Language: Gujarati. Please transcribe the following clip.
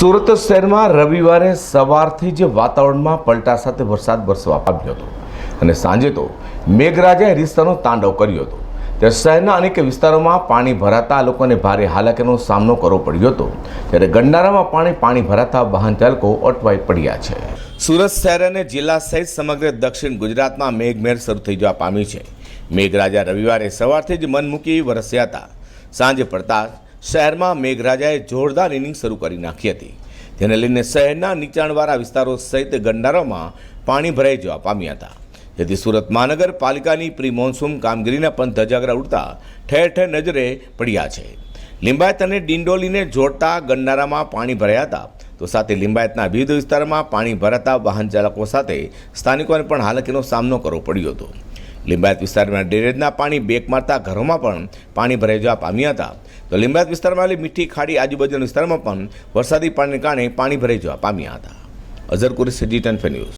સુરત શહેરમાં રવિવારે સવારથી જ વાતાવરણમાં પલટા સાથે વરસાદ વરસવા પામ્યો હતો. અને સાંજે તો મેઘરાજાએ રિશ્તાનો તાંડવ કર્યો હતો. ત્યારે શહેરના અનેક વિસ્તારોમાં પાણી ભરાતા લોકોને ભારે હાલાકીનો સામનો કરવો પડ્યો હતો. ત્યારે ગંડારામાં પાણી પાણી ભરાતા વાહન ચાલકો અટવાઈ પડ્યા છે. સુરત શહેર અને જિલ્લા સહિત સમગ્ર દક્ષિણ ગુજરાતમાં મેઘમેર શરૂ થઈ જવા પામી છે. મેઘરાજા રવિવારે સવારથી જ મન મૂકી વરસ્યા હતા. સાંજે પડતા શહેરમાં મેઘરાજાએ જોરદાર ઇનિંગ શરૂ કરી નાખી હતી. જેને લઈને શહેરના નીચાણવાળા વિસ્તારો સહિત ગંડારોમાં પાણી ભરાઈ જવા પામ્યા હતા. જેથી સુરત મહાનગરપાલિકાની પ્રી મોન્સૂન કામગીરીના પણ ધજાગરા ઉડતા ઠેર ઠેર નજરે પડ્યા છે. લિંબાયત અને ડિંડોલીને જોડતા ગંડારામાં પાણી ભરાયા હતા. તો સાથે લિંબાયતના વિવિધ વિસ્તારમાં પાણી ભરાતા વાહન ચાલકો સાથે સ્થાનિકોને પણ હાલાકીનો સામનો કરવો પડ્યો હતો. લિંબાયત વિસ્તારમાં ડ્રેનેજના પાણી બેક મારતા ઘરોમાં પણ પાણી ભરાઈ જવા પામ્યા હતા. તો લિંબાયત વિસ્તારમાં આવેલી મીઠી ખાડી આજુબાજુના વિસ્તારમાં પણ વરસાદી પાણીને કારણે પાણી ભરાઈ જવા પામ્યા હતા. Azhar Qureshi G ten news.